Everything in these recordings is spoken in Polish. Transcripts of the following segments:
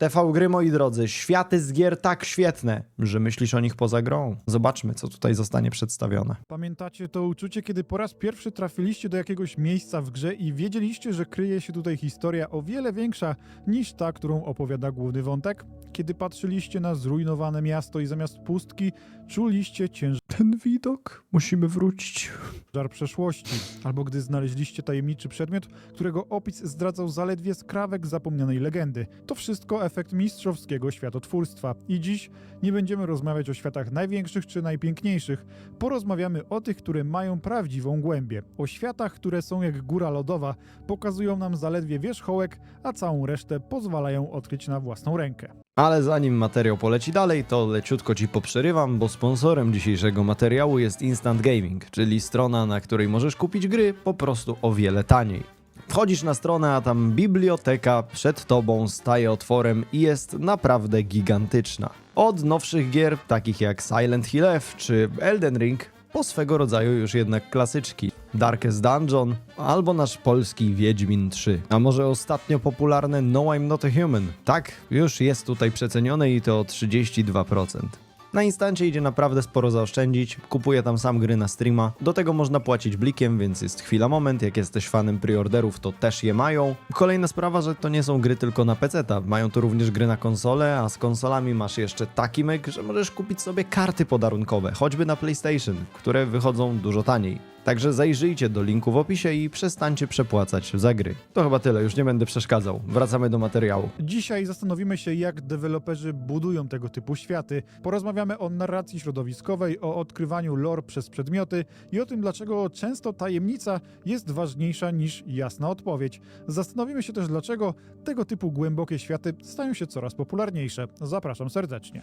TV gry, moi drodzy, światy z gier tak świetne, że myślisz o nich poza grą. Zobaczmy, co tutaj zostanie przedstawione. Pamiętacie to uczucie, kiedy po raz pierwszy trafiliście do jakiegoś miejsca w grze i wiedzieliście, że kryje się tutaj historia o wiele większa niż ta, którą opowiada główny wątek? Kiedy patrzyliście na zrujnowane miasto i zamiast pustki czuliście ciężar Ten widok, musimy wrócić. przeszłości, albo gdy znaleźliście tajemniczy przedmiot, którego opis zdradzał zaledwie skrawek zapomnianej legendy. To wszystko efekt mistrzowskiego światotwórstwa. I dziś nie będziemy rozmawiać o światach największych czy najpiękniejszych. Porozmawiamy o tych, które mają prawdziwą głębię. O światach, które są jak góra lodowa, pokazują nam zaledwie wierzchołek, a całą resztę pozwalają odkryć na własną rękę. Ale zanim materiał poleci dalej, to leciutko ci poprzerywam, bo sponsorem dzisiejszego materiału jest Instant Gaming, czyli strona, na której możesz kupić gry po prostu o wiele taniej. Wchodzisz na stronę, a tam biblioteka przed tobą staje otworem i jest naprawdę gigantyczna. Od nowszych gier, takich jak Silent Hill F czy Elden Ring, po swego rodzaju już jednak klasyczki. Darkest Dungeon albo nasz polski Wiedźmin 3. A może ostatnio popularne No I'm Not a Human. Tak, już jest tutaj przecenione i to o 32%. Na instancie idzie naprawdę sporo zaoszczędzić, kupuję tam sam gry na streama. Do tego można płacić blikiem, więc jest chwila moment. Jak jesteś fanem preorderów, to też je mają. Kolejna sprawa, że to nie są gry tylko na PC, mają tu również gry na konsole, a z konsolami masz jeszcze taki myk, że możesz kupić sobie karty podarunkowe, choćby na PlayStation, które wychodzą dużo taniej. Także zajrzyjcie do linku w opisie i przestańcie przepłacać za gry. To chyba tyle, już nie będę przeszkadzał. Wracamy do materiału. Dzisiaj zastanowimy się, jak deweloperzy budują tego typu światy. Porozmawiamy o narracji środowiskowej, o odkrywaniu lore przez przedmioty i o tym, dlaczego często tajemnica jest ważniejsza niż jasna odpowiedź. Zastanowimy się też, dlaczego tego typu głębokie światy stają się coraz popularniejsze. Zapraszam serdecznie.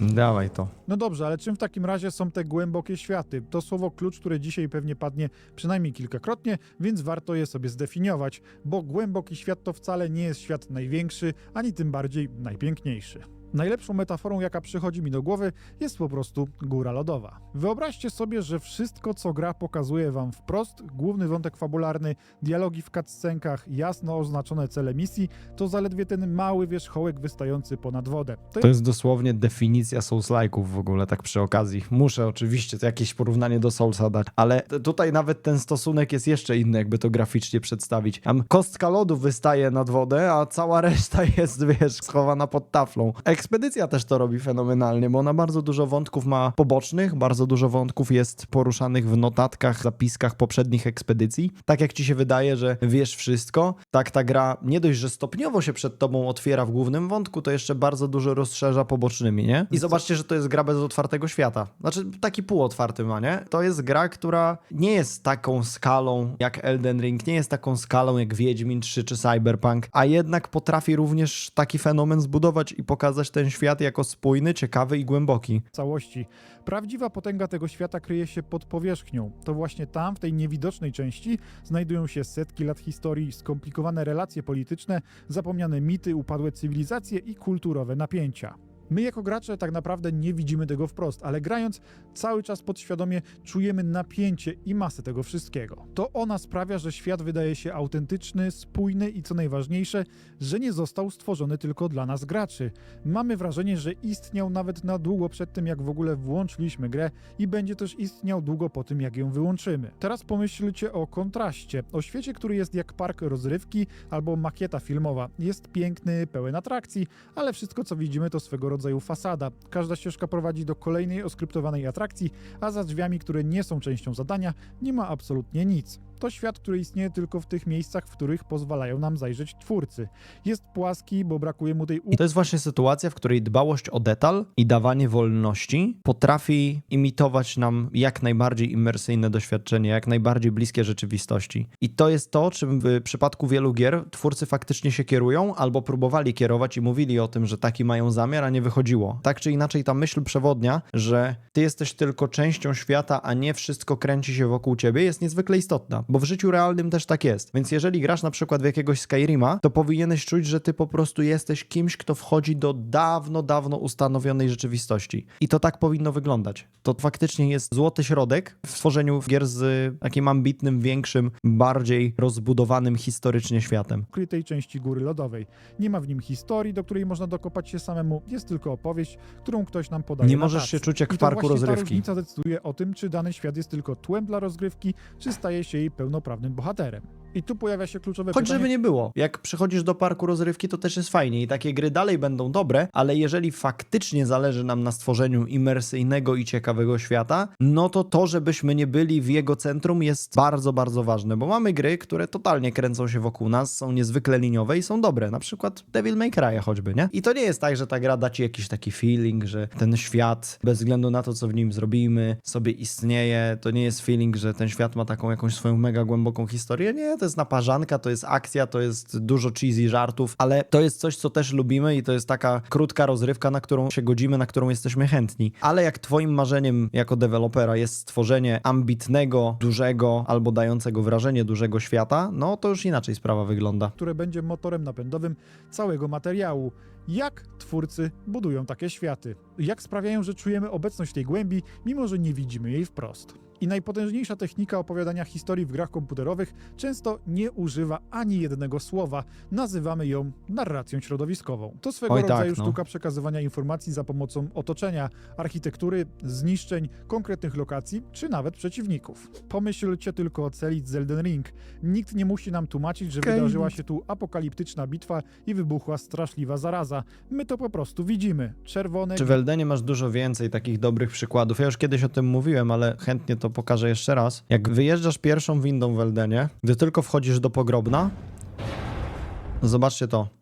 Dawaj to. No dobrze, ale czym w takim razie są te głębokie światy? To słowo klucz, które dzisiaj pewnie padnie przynajmniej kilkakrotnie, więc warto je sobie zdefiniować, bo głęboki świat to wcale nie jest świat największy, ani tym bardziej najpiękniejszy. Najlepszą metaforą, jaka przychodzi mi do głowy, jest po prostu góra lodowa. Wyobraźcie sobie, że wszystko, co gra pokazuje wam wprost, główny wątek fabularny, dialogi w cutscenkach, jasno oznaczone cele misji, to zaledwie ten mały wierzchołek wystający ponad wodę. To To jest dosłownie definicja Souls-like'ów w ogóle, tak przy okazji. Muszę oczywiście jakieś porównanie do Soulsa dać, ale tutaj nawet ten stosunek jest jeszcze inny, jakby to graficznie przedstawić. Tam kostka lodu wystaje nad wodę, a cała reszta jest, wiesz, schowana pod taflą. Ekspedycja też to robi fenomenalnie, bo ona bardzo dużo wątków ma pobocznych, bardzo dużo wątków jest poruszanych w notatkach, zapiskach poprzednich ekspedycji. Tak jak ci się wydaje, że wiesz wszystko, tak ta gra nie dość, że stopniowo się przed tobą otwiera w głównym wątku, to jeszcze bardzo dużo rozszerza pobocznymi, nie? I zobaczcie, że to jest gra bez otwartego świata. Znaczy, taki półotwarty ma, nie? To jest gra, która nie jest taką skalą jak Elden Ring, nie jest taką skalą jak Wiedźmin 3 czy Cyberpunk, a jednak potrafi również taki fenomen zbudować i pokazać ten świat jako spójny, ciekawy i głęboki. całości. Prawdziwa potęga tego świata kryje się pod powierzchnią. To właśnie tam, w tej niewidocznej części, znajdują się setki lat historii, skomplikowane relacje polityczne, zapomniane mity, upadłe cywilizacje i kulturowe napięcia. My jako gracze tak naprawdę nie widzimy tego wprost, ale grając cały czas podświadomie czujemy napięcie i masę tego wszystkiego. To ona sprawia, że świat wydaje się autentyczny, spójny i co najważniejsze, że nie został stworzony tylko dla nas graczy. Mamy wrażenie, że istniał nawet na długo przed tym, jak w ogóle włączyliśmy grę i będzie też istniał długo po tym, jak ją wyłączymy. Teraz pomyślcie o kontraście, o świecie, który jest jak park rozrywki albo makieta filmowa. Jest piękny, pełen atrakcji, ale wszystko co widzimy to swego rodzaju fasada. Każda ścieżka prowadzi do kolejnej oskryptowanej atrakcji, a za drzwiami, które nie są częścią zadania, nie ma absolutnie nic. To świat, który istnieje tylko w tych miejscach, w których pozwalają nam zajrzeć twórcy. Jest płaski, bo brakuje mu tej I to jest właśnie sytuacja, w której dbałość o detal i dawanie wolności potrafi imitować nam jak najbardziej imersyjne doświadczenie, jak najbardziej bliskie rzeczywistości. I to jest to, czym w przypadku wielu gier twórcy faktycznie się kierują, albo próbowali kierować i mówili o tym, że taki mają zamiar, a nie wychodziło. Tak czy inaczej, ta myśl przewodnia, że ty jesteś tylko częścią świata, a nie wszystko kręci się wokół ciebie, jest niezwykle istotna. Bo w życiu realnym też tak jest. Więc jeżeli grasz na przykład w jakiegoś Skyrima, to powinieneś czuć, że ty po prostu jesteś kimś, kto wchodzi do dawno, dawno ustanowionej rzeczywistości. I to tak powinno wyglądać. To faktycznie jest złoty środek w tworzeniu gier z takim ambitnym, większym, bardziej rozbudowanym historycznie światem. ukrytej części góry lodowej. Nie ma w nim historii, do której można dokopać się samemu, jest tylko opowieść, którą ktoś nam podaje Nie możesz tacy. się czuć jak w parku właśnie ta rozrywki. różnica decyduje o tym, czy dany świat jest tylko tłem dla rozgrywki, czy staje się jej pełnoprawnym bohaterem. I tu pojawia się kluczowe Choć pytanie, żeby nie było. Jak przychodzisz do parku rozrywki, to też jest fajnie i takie gry dalej będą dobre, ale jeżeli faktycznie zależy nam na stworzeniu imersyjnego i ciekawego świata, no to to, żebyśmy nie byli w jego centrum jest bardzo, bardzo ważne, bo mamy gry, które totalnie kręcą się wokół nas, są niezwykle liniowe i są dobre, na przykład Devil May Cry choćby, nie? I to nie jest tak, że ta gra da ci jakiś taki feeling, że ten świat, bez względu na to, co w nim zrobimy, sobie istnieje, to nie jest feeling, że ten świat ma taką jakąś swoją mega głęboką historię, nie, to jest naparzanka, to jest akcja, to jest dużo cheesy żartów, ale to jest coś, co też lubimy i to jest taka krótka rozrywka, na którą się godzimy, na którą jesteśmy chętni. Ale jak twoim marzeniem jako dewelopera jest stworzenie ambitnego, dużego albo dającego wrażenie dużego świata, no to już inaczej sprawa wygląda. które będzie motorem napędowym całego materiału. Jak twórcy budują takie światy? Jak sprawiają, że czujemy obecność tej głębi, mimo że nie widzimy jej wprost? I najpotężniejsza technika opowiadania historii w grach komputerowych często nie używa ani jednego słowa. Nazywamy ją narracją środowiskową. To swego Oj tak, rodzaju no. sztuka przekazywania informacji za pomocą otoczenia, architektury, zniszczeń, konkretnych lokacji czy nawet przeciwników. Pomyślcie tylko o celi z Elden Ring. Nikt nie musi nam tłumaczyć, że Okej. wydarzyła się tu apokaliptyczna bitwa i wybuchła straszliwa zaraza. My to po prostu widzimy. Czerwone, Czy w Eldenie masz dużo więcej takich dobrych przykładów? Ja już kiedyś o tym mówiłem, ale chętnie to pokażę jeszcze raz. Jak wyjeżdżasz pierwszą windą w Eldenie, gdy tylko wchodzisz do pogrobna, zobaczcie to.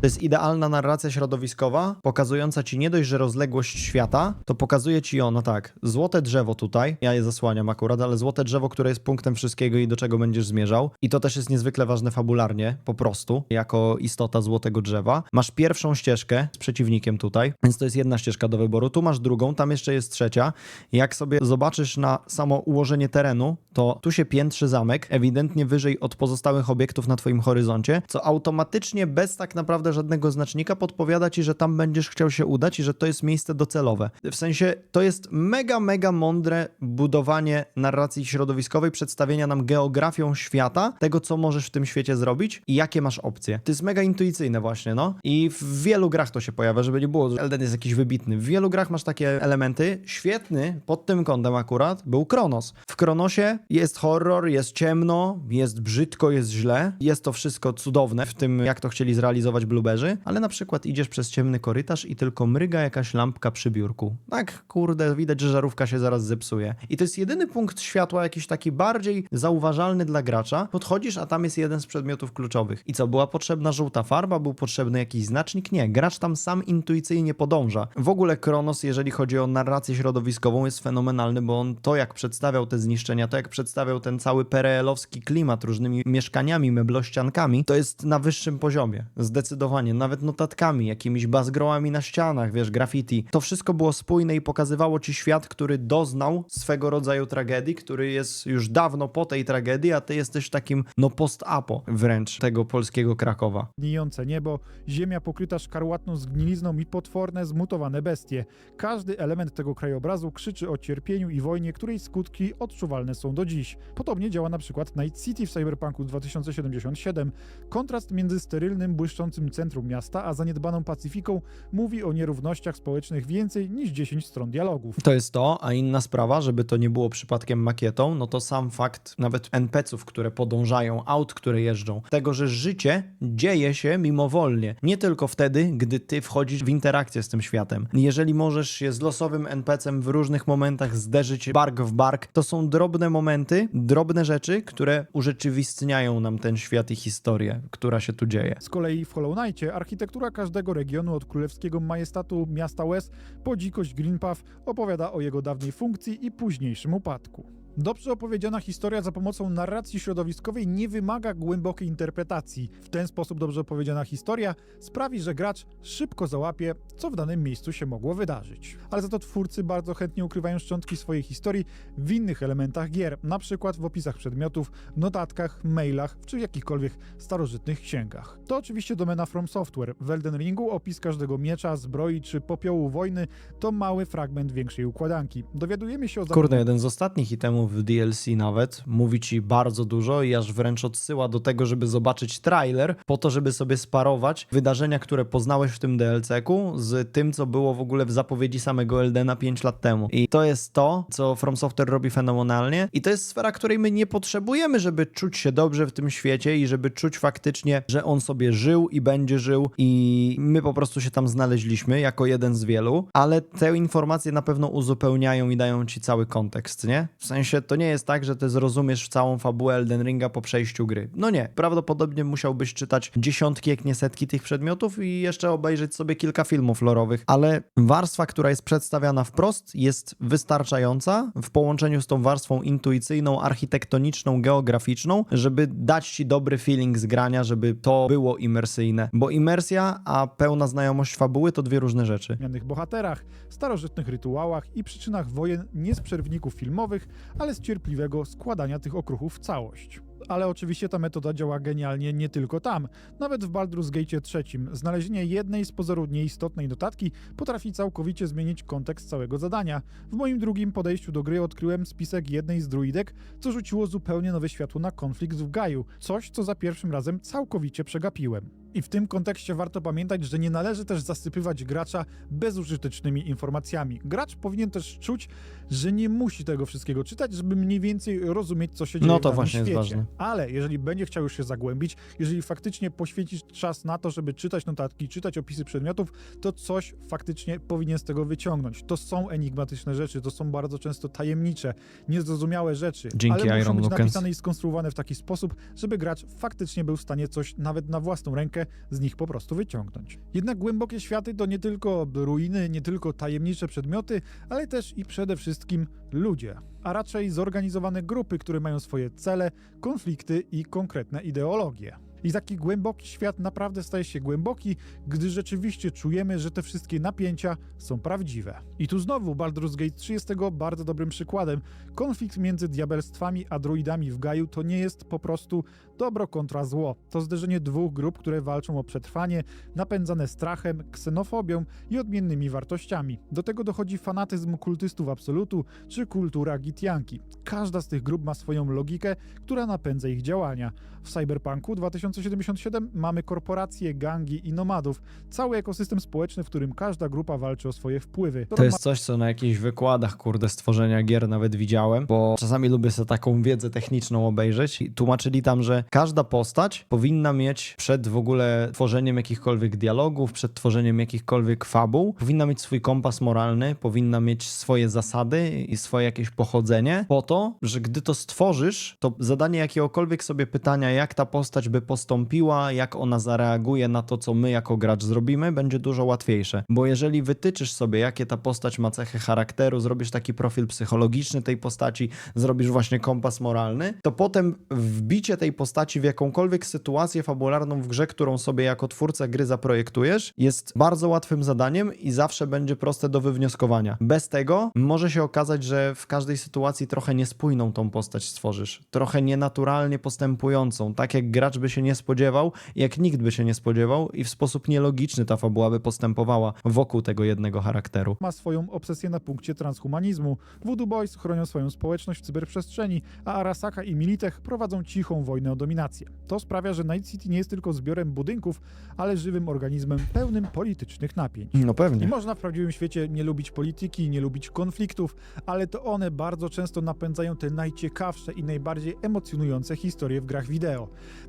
To jest idealna narracja środowiskowa, pokazująca ci nie dość, że rozległość świata, to pokazuje ci ono tak. Złote drzewo tutaj, ja je zasłaniam akurat, ale złote drzewo, które jest punktem wszystkiego i do czego będziesz zmierzał. I to też jest niezwykle ważne fabularnie, po prostu, jako istota złotego drzewa. Masz pierwszą ścieżkę z przeciwnikiem tutaj, więc to jest jedna ścieżka do wyboru. Tu masz drugą, tam jeszcze jest trzecia. Jak sobie zobaczysz na samo ułożenie terenu, to tu się piętrzy zamek, ewidentnie wyżej od pozostałych obiektów na twoim horyzoncie, co automatycznie bez tak naprawdę żadnego znacznika podpowiada ci, że tam będziesz chciał się udać i że to jest miejsce docelowe. W sensie to jest mega, mega mądre budowanie narracji środowiskowej, przedstawienia nam geografią świata, tego co możesz w tym świecie zrobić i jakie masz opcje. To jest mega intuicyjne właśnie, no. I w wielu grach to się pojawia, żeby nie było, że Elden jest jakiś wybitny. W wielu grach masz takie elementy. Świetny pod tym kątem akurat był Kronos. W Kronosie jest horror, jest ciemno, jest brzydko, jest źle. Jest to wszystko cudowne w tym, jak to chcieli zrealizować Blueberry, ale na przykład idziesz przez ciemny korytarz i tylko mryga jakaś lampka przy biurku. Tak, kurde, widać, że żarówka się zaraz zepsuje. I to jest jedyny punkt światła, jakiś taki bardziej zauważalny dla gracza. Podchodzisz, a tam jest jeden z przedmiotów kluczowych. I co, była potrzebna żółta farba, był potrzebny jakiś znacznik? Nie, gracz tam sam intuicyjnie podąża. W ogóle Kronos, jeżeli chodzi o narrację środowiskową, jest fenomenalny, bo on to, jak przedstawiał te zniszczenia, to jak przedstawiał ten cały pereelowski klimat różnymi mieszkaniami, meblościankami, to jest na wyższym poziomie. Zdecydowanie. Nawet notatkami, jakimiś bazgrołami na ścianach, wiesz, graffiti. To wszystko było spójne i pokazywało ci świat, który doznał swego rodzaju tragedii, który jest już dawno po tej tragedii, a ty jesteś takim, no post-apo wręcz tego polskiego Krakowa. gnijące niebo, ziemia pokryta szkarłatną zgnilizną i potworne, zmutowane bestie. Każdy element tego krajobrazu krzyczy o cierpieniu i wojnie, której skutki odczuwalne są do dziś. Podobnie działa na przykład Night City w Cyberpunku 2077. Kontrast między sterylnym, błyszczącym centrum miasta, a zaniedbaną Pacyfiką mówi o nierównościach społecznych więcej niż 10 stron dialogów. To jest to, a inna sprawa, żeby to nie było przypadkiem makietą, no to sam fakt nawet NPC-ów, które podążają, aut, które jeżdżą, tego, że życie dzieje się mimowolnie. Nie tylko wtedy, gdy ty wchodzisz w interakcję z tym światem. Jeżeli możesz się z losowym NPC-em w różnych momentach zderzyć bark w bark, to są drobne momenty, drobne rzeczy, które urzeczywistniają nam ten świat i historię, która się tu dzieje. Z kolei w Hollow Knightie architektura każdego regionu od królewskiego majestatu miasta West po dzikość Greenpath opowiada o jego dawnej funkcji i późniejszym upadku. Dobrze opowiedziana historia za pomocą narracji środowiskowej nie wymaga głębokiej interpretacji. W ten sposób dobrze opowiedziana historia sprawi, że gracz szybko załapie, co w danym miejscu się mogło wydarzyć. Ale za to twórcy bardzo chętnie ukrywają szczątki swojej historii w innych elementach gier, na przykład w opisach przedmiotów, notatkach, mailach czy w jakichkolwiek starożytnych księgach. To oczywiście domena From Software. W Elden Ringu opis każdego miecza, zbroi czy popiołu wojny to mały fragment większej układanki. Dowiadujemy się o Kurde, jeden z ostatnich itemów w DLC nawet mówi ci bardzo dużo i aż wręcz odsyła do tego, żeby zobaczyć trailer, po to, żeby sobie sparować wydarzenia, które poznałeś w tym DLC-ku z tym, co było w ogóle w zapowiedzi samego Eldena 5 lat temu. I to jest to, co From Software robi fenomenalnie i to jest sfera, której my nie potrzebujemy, żeby czuć się dobrze w tym świecie i żeby czuć faktycznie, że on sobie żył i będzie żył i my po prostu się tam znaleźliśmy jako jeden z wielu, ale te informacje na pewno uzupełniają i dają ci cały kontekst, nie? W sensie to nie jest tak, że ty zrozumiesz całą fabułę Elden Ringa po przejściu gry. No nie, prawdopodobnie musiałbyś czytać dziesiątki, jak nie setki tych przedmiotów i jeszcze obejrzeć sobie kilka filmów lorowych, ale warstwa, która jest przedstawiana wprost jest wystarczająca w połączeniu z tą warstwą intuicyjną, architektoniczną, geograficzną, żeby dać ci dobry feeling z grania, żeby to było imersyjne. Bo imersja, a pełna znajomość fabuły to dwie różne rzeczy. zmiennych bohaterach, starożytnych rytuałach i przyczynach wojen nie z przerwników filmowych, ale z cierpliwego składania tych okruchów w całość. Ale oczywiście ta metoda działa genialnie nie tylko tam. Nawet w Baldur's Gate 3 znalezienie jednej z pozoru nieistotnej notatki potrafi całkowicie zmienić kontekst całego zadania. W moim drugim podejściu do gry odkryłem spisek jednej z druidek, co rzuciło zupełnie nowe światło na konflikt w Gaju. Coś, co za pierwszym razem całkowicie przegapiłem. I w tym kontekście warto pamiętać, że nie należy też zasypywać gracza bezużytecznymi informacjami. Gracz powinien też czuć, że nie musi tego wszystkiego czytać, żeby mniej więcej rozumieć, co się dzieje No w to danym właśnie jest świecie. ważne. Ale jeżeli będzie chciał już się zagłębić, jeżeli faktycznie poświęcisz czas na to, żeby czytać notatki, czytać opisy przedmiotów, to coś faktycznie powinien z tego wyciągnąć. To są enigmatyczne rzeczy, to są bardzo często tajemnicze, niezrozumiałe rzeczy, Dzięki ale muszą Iron być napisane i skonstruowane w taki sposób, żeby gracz faktycznie był w stanie coś nawet na własną rękę z nich po prostu wyciągnąć. Jednak głębokie światy to nie tylko ruiny, nie tylko tajemnicze przedmioty, ale też i przede wszystkim ludzie, a raczej zorganizowane grupy, które mają swoje cele, konflikty i konkretne ideologie. I taki głęboki świat naprawdę staje się głęboki, gdy rzeczywiście czujemy, że te wszystkie napięcia są prawdziwe. I tu znowu Baldur's Gate 3 jest tego bardzo dobrym przykładem. Konflikt między diabelstwami a druidami w Gaju to nie jest po prostu dobro kontra zło. To zderzenie dwóch grup, które walczą o przetrwanie, napędzane strachem, ksenofobią i odmiennymi wartościami. Do tego dochodzi fanatyzm kultystów absolutu czy kultura gitianki. Każda z tych grup ma swoją logikę, która napędza ich działania. W Cyberpunku 2077 mamy korporacje, gangi i nomadów, cały ekosystem społeczny, w którym każda grupa walczy o swoje wpływy. To jest coś, co na jakichś wykładach, kurde, stworzenia gier nawet widziałem, bo czasami lubię sobie taką wiedzę techniczną obejrzeć i tłumaczyli tam, że każda postać powinna mieć przed w ogóle tworzeniem jakichkolwiek dialogów, przed tworzeniem jakichkolwiek fabuł, powinna mieć swój kompas moralny, powinna mieć swoje zasady i swoje jakieś pochodzenie, po to, że gdy to stworzysz, to zadanie jakiegokolwiek sobie pytania, jak ta postać by postąpiła, jak ona zareaguje na to, co my jako gracz zrobimy, będzie dużo łatwiejsze. Bo jeżeli wytyczysz sobie, jakie ta postać ma cechy charakteru, zrobisz taki profil psychologiczny tej postaci, zrobisz właśnie kompas moralny, to potem wbicie tej postaci w jakąkolwiek sytuację fabularną w grze, którą sobie jako twórca gry zaprojektujesz, jest bardzo łatwym zadaniem i zawsze będzie proste do wywnioskowania. Bez tego może się okazać, że w każdej sytuacji trochę niespójną tą postać stworzysz, trochę nienaturalnie postępującą, tak jak gracz by się nie spodziewał, jak nikt by się nie spodziewał i w sposób nielogiczny ta fabuła by postępowała wokół tego jednego charakteru. ma swoją obsesję na punkcie transhumanizmu. Voodoo Boys chronią swoją społeczność w cyberprzestrzeni, a Arasaka i Militech prowadzą cichą wojnę o dominację. To sprawia, że Night City nie jest tylko zbiorem budynków, ale żywym organizmem pełnym politycznych napięć. No I pewnie. można w prawdziwym świecie nie lubić polityki, nie lubić konfliktów, ale to one bardzo często napędzają te najciekawsze i najbardziej emocjonujące historie w grach wideo.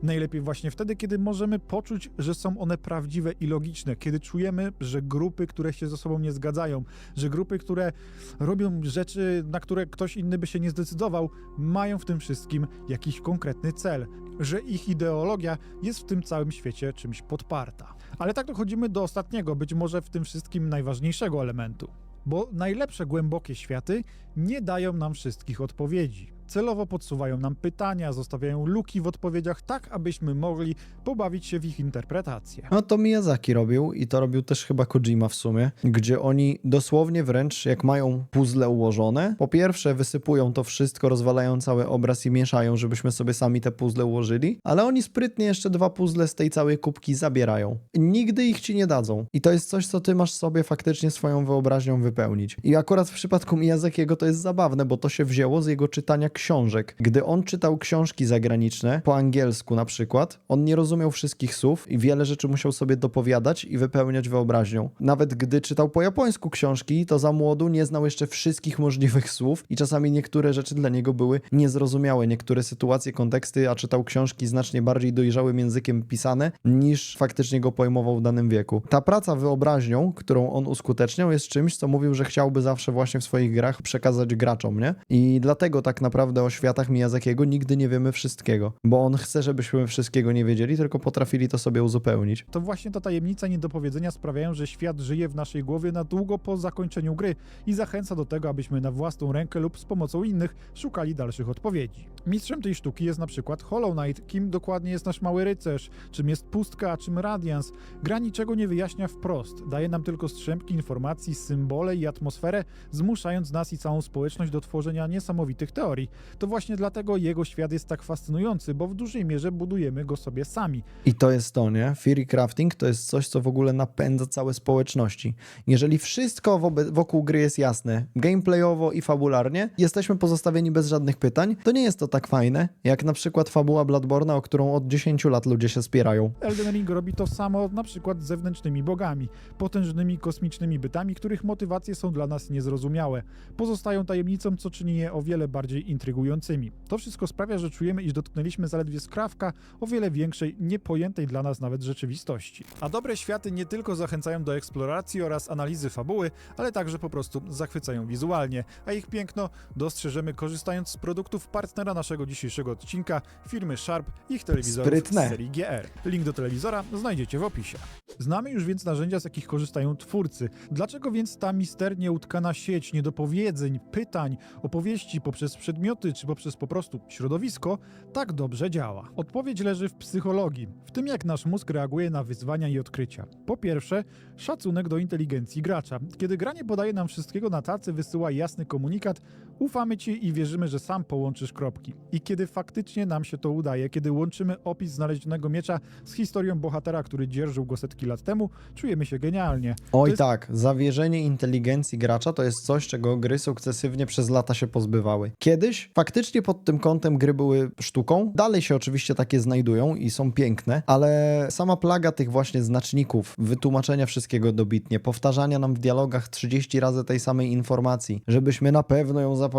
Najlepiej właśnie wtedy, kiedy możemy poczuć, że są one prawdziwe i logiczne, kiedy czujemy, że grupy, które się ze sobą nie zgadzają, że grupy, które robią rzeczy, na które ktoś inny by się nie zdecydował, mają w tym wszystkim jakiś konkretny cel, że ich ideologia jest w tym całym świecie czymś podparta. Ale tak dochodzimy do ostatniego, być może w tym wszystkim najważniejszego elementu bo najlepsze głębokie światy nie dają nam wszystkich odpowiedzi. Celowo podsuwają nam pytania, zostawiają luki w odpowiedziach, tak abyśmy mogli pobawić się w ich interpretację. No to Miyazaki robił i to robił też chyba Kojima w sumie, gdzie oni dosłownie wręcz jak mają puzzle ułożone, po pierwsze wysypują to wszystko, rozwalają cały obraz i mieszają, żebyśmy sobie sami te puzzle ułożyli, ale oni sprytnie jeszcze dwa puzzle z tej całej kubki zabierają. Nigdy ich ci nie dadzą. I to jest coś, co ty masz sobie faktycznie swoją wyobraźnią wypełnić. I akurat w przypadku Miyazakiego to jest zabawne, bo to się wzięło z jego czytania książek. Gdy on czytał książki zagraniczne, po angielsku na przykład, on nie rozumiał wszystkich słów i wiele rzeczy musiał sobie dopowiadać i wypełniać wyobraźnią. Nawet gdy czytał po japońsku książki, to za młodu nie znał jeszcze wszystkich możliwych słów i czasami niektóre rzeczy dla niego były niezrozumiałe, niektóre sytuacje, konteksty, a czytał książki znacznie bardziej dojrzałym językiem pisane, niż faktycznie go pojmował w danym wieku. Ta praca wyobraźnią, którą on uskuteczniał, jest czymś, co mówił, że chciałby zawsze właśnie w swoich grach przekazać graczom, nie? I dlatego tak naprawdę o światach Miyazakiego nigdy nie wiemy wszystkiego, bo on chce, żebyśmy wszystkiego nie wiedzieli, tylko potrafili to sobie uzupełnić. To właśnie ta tajemnica niedopowiedzenia sprawiają, że świat żyje w naszej głowie na długo po zakończeniu gry i zachęca do tego, abyśmy na własną rękę lub z pomocą innych szukali dalszych odpowiedzi. Mistrzem tej sztuki jest na przykład Hollow Knight, kim dokładnie jest nasz mały rycerz, czym jest pustka, czym radians. Gra niczego nie wyjaśnia wprost, daje nam tylko strzępki informacji, symbole i atmosferę, zmuszając nas i całą społeczność do tworzenia niesamowitych teorii. To właśnie dlatego jego świat jest tak fascynujący, bo w dużej mierze budujemy go sobie sami. I to jest to, nie? Theory crafting to jest coś, co w ogóle napędza całe społeczności. Jeżeli wszystko wokół gry jest jasne, gameplayowo i fabularnie, jesteśmy pozostawieni bez żadnych pytań, to nie jest to tak fajne, jak na przykład fabuła Bloodborne'a, o którą od 10 lat ludzie się spierają. Elden Ring robi to samo na przykład z zewnętrznymi bogami, potężnymi kosmicznymi bytami, których motywacje są dla nas niezrozumiałe. Pozostają tajemnicą, co czyni je o wiele bardziej intrygującymi. To wszystko sprawia, że czujemy, iż dotknęliśmy zaledwie skrawka o wiele większej, niepojętej dla nas nawet rzeczywistości. A dobre światy nie tylko zachęcają do eksploracji oraz analizy fabuły, ale także po prostu zachwycają wizualnie, a ich piękno dostrzeżemy korzystając z produktów partnera naszego dzisiejszego odcinka, firmy Sharp i ich telewizorów Sprytne. z serii GR. Link do telewizora znajdziecie w opisie. Znamy już więc narzędzia, z jakich korzystają twórcy. Dlaczego więc ta misternie utkana sieć niedopowiedzeń, pytań, opowieści poprzez przedmioty czy poprzez po prostu środowisko tak dobrze działa? Odpowiedź leży w psychologii, w tym jak nasz mózg reaguje na wyzwania i odkrycia. Po pierwsze, szacunek do inteligencji gracza. Kiedy gra nie podaje nam wszystkiego na tacy, wysyła jasny komunikat, ufamy ci i wierzymy, że sam połączysz kropki. I kiedy faktycznie nam się to udaje, kiedy łączymy opis znalezionego miecza z historią bohatera, który dzierżył go setki lat temu, czujemy się genialnie. Oj jest- tak, zawierzenie inteligencji gracza to jest coś, czego gry sukcesywnie przez lata się pozbywały. Kiedyś faktycznie pod tym kątem gry były sztuką, dalej się oczywiście takie znajdują i są piękne, ale sama plaga tych właśnie znaczników, wytłumaczenia wszystkiego dobitnie, powtarzania nam w dialogach 30 razy tej samej informacji, żebyśmy na pewno ją zapamiętali,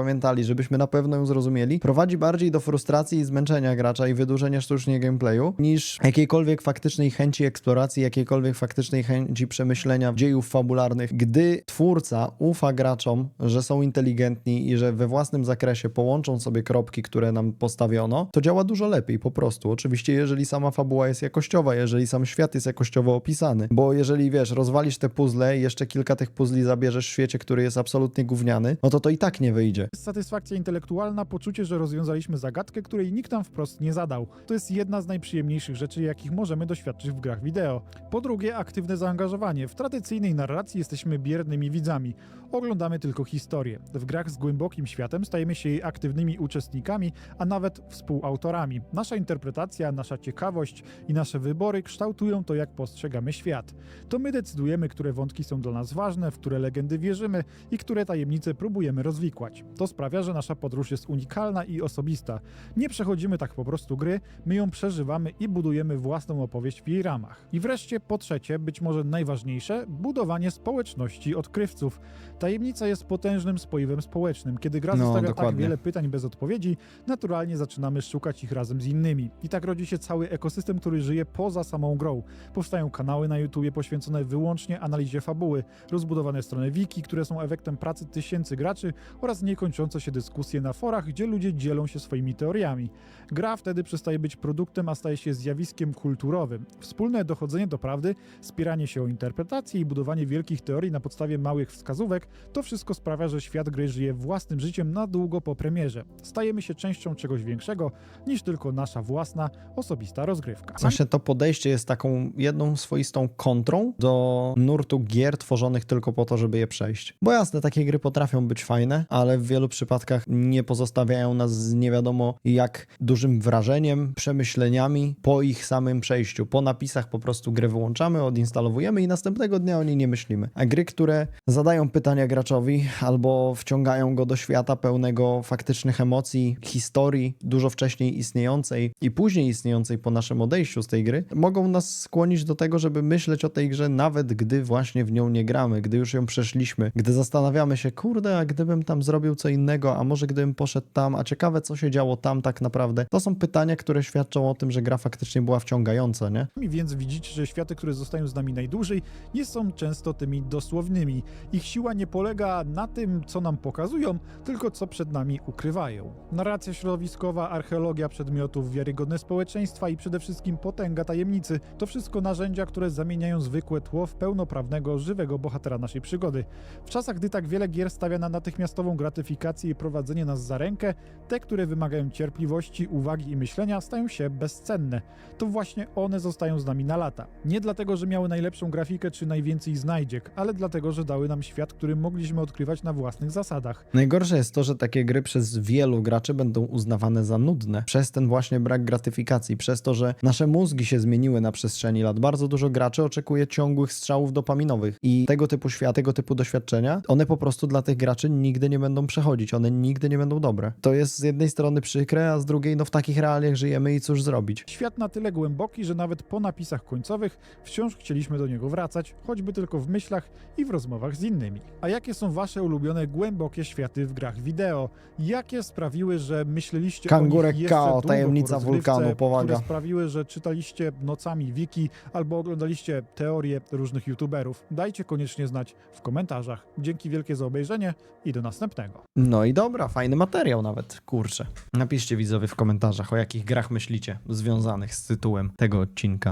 żebyśmy na pewno ją zrozumieli, prowadzi bardziej do frustracji i zmęczenia gracza i wydłużenia sztucznie gameplayu, niż jakiejkolwiek faktycznej chęci eksploracji, jakiejkolwiek faktycznej chęci przemyślenia dziejów fabularnych. Gdy twórca ufa graczom, że są inteligentni i że we własnym zakresie połączą sobie kropki, które nam postawiono, to działa dużo lepiej po prostu. Oczywiście, jeżeli sama fabuła jest jakościowa, jeżeli sam świat jest jakościowo opisany, bo jeżeli wiesz, rozwalisz te puzzle i jeszcze kilka tych puzli zabierzesz w świecie, który jest absolutnie gówniany, no to to i tak nie wyjdzie. Jest satysfakcja intelektualna, poczucie, że rozwiązaliśmy zagadkę, której nikt nam wprost nie zadał. To jest jedna z najprzyjemniejszych rzeczy, jakich możemy doświadczyć w grach wideo. Po drugie, aktywne zaangażowanie. W tradycyjnej narracji jesteśmy biernymi widzami. Oglądamy tylko historię. W grach z głębokim światem stajemy się jej aktywnymi uczestnikami, a nawet współautorami. Nasza interpretacja, nasza ciekawość i nasze wybory kształtują to, jak postrzegamy świat. To my decydujemy, które wątki są dla nas ważne, w które legendy wierzymy i które tajemnice próbujemy rozwikłać. To sprawia, że nasza podróż jest unikalna i osobista. Nie przechodzimy tak po prostu gry, my ją przeżywamy i budujemy własną opowieść w jej ramach. I wreszcie, po trzecie, być może najważniejsze, budowanie społeczności odkrywców. Tajemnica jest potężnym spoiwem społecznym. Kiedy gra No, zostawia tak dokładnie. wiele pytań, pytań bez odpowiedzi, naturalnie zaczynamy szukać ich razem z innymi. I tak rodzi się cały ekosystem, który żyje poza samą grą. Powstają kanały na YouTubie poświęcone wyłącznie analizie fabuły, rozbudowane strony wiki, które są efektem pracy tysięcy graczy oraz niekończące się dyskusje na forach, gdzie ludzie dzielą się swoimi teoriami. Gra wtedy przestaje być produktem, a staje się zjawiskiem kulturowym. Wspólne dochodzenie do prawdy, spieranie się o interpretacje i budowanie wielkich teorii na podstawie małych wskazówek to wszystko sprawia, że świat gry żyje własnym życiem na długo po premierze. Stajemy się częścią czegoś większego niż tylko nasza własna, osobista rozgrywka. Właśnie to podejście jest taką jedną swoistą kontrą do nurtu gier tworzonych tylko po to, żeby je przejść. Bo jasne, takie gry potrafią być fajne, ale w wielu przypadkach nie pozostawiają nas z nie wiadomo jak dużym wrażeniem, przemyśleniami po ich samym przejściu. Po napisach po prostu grę wyłączamy, odinstalowujemy i następnego dnia o niej nie myślimy. A gry, które zadają pytania graczowi albo wciągają go do świata pełnego faktycznych emocji, historii dużo wcześniej istniejącej i później istniejącej po naszym odejściu z tej gry, mogą nas skłonić do tego, żeby myśleć o tej grze nawet gdy właśnie w nią nie gramy, gdy już ją przeszliśmy, gdy zastanawiamy się, kurde, a gdybym tam zrobił co innego, a może gdybym poszedł tam, a ciekawe co się działo tam tak naprawdę. To są pytania, które świadczą o tym, że gra faktycznie była wciągająca, nie? Więc widzicie, że światy, które zostają z nami najdłużej, nie są często tymi dosłownymi. Ich siła nie polega na tym, co nam pokazują, tylko co przed nami ukrywają. Narracja środowiskowa, archeologia przedmiotów, wiarygodne społeczeństwa i przede wszystkim potęga tajemnicy to wszystko narzędzia, które zamieniają zwykłe tło w pełnoprawnego, żywego bohatera naszej przygody. W czasach, gdy tak wiele gier stawia na natychmiastową gratyfikację i prowadzenie nas za rękę, te, które wymagają cierpliwości, uwagi i myślenia, stają się bezcenne. To właśnie one zostają z nami na lata. Nie dlatego, że miały najlepszą grafikę czy najwięcej znajdziek, ale dlatego, że dały nam świat, który mogliśmy odkrywać na własnych zasadach. Najgorsze jest to, że takie gry przez wielu graczy będą uznawane za nudne. Przez ten właśnie brak gratyfikacji, przez to, że nasze mózgi się zmieniły na przestrzeni lat. Bardzo dużo graczy oczekuje ciągłych strzałów dopaminowych i tego typu świat, tego typu doświadczenia, one po prostu dla tych graczy nigdy nie będą przechodzić, one nigdy nie będą dobre. To jest z jednej strony przykre, a z drugiej no w takich realiach żyjemy i cóż zrobić. Świat na tyle głęboki, że nawet po napisach końcowych wciąż chcieliśmy do niego wracać, choćby tylko w myślach i w rozmowach z innymi. A jakie są wasze ulubione głębokie światy w grach wideo? Jakie sprawiły, że myśleliście Kangurek o nich jeszcze Kao, długo tajemnica wulkanu, powaga. Które sprawiły, że czytaliście nocami wiki albo oglądaliście teorie różnych youtuberów? Dajcie koniecznie znać w komentarzach. Dzięki wielkie za obejrzenie i do następnego. No i dobra, fajny materiał nawet, kurczę. Napiszcie widzowie w komentarzach, o jakich grach myślicie związanych z tytułem tego odcinka.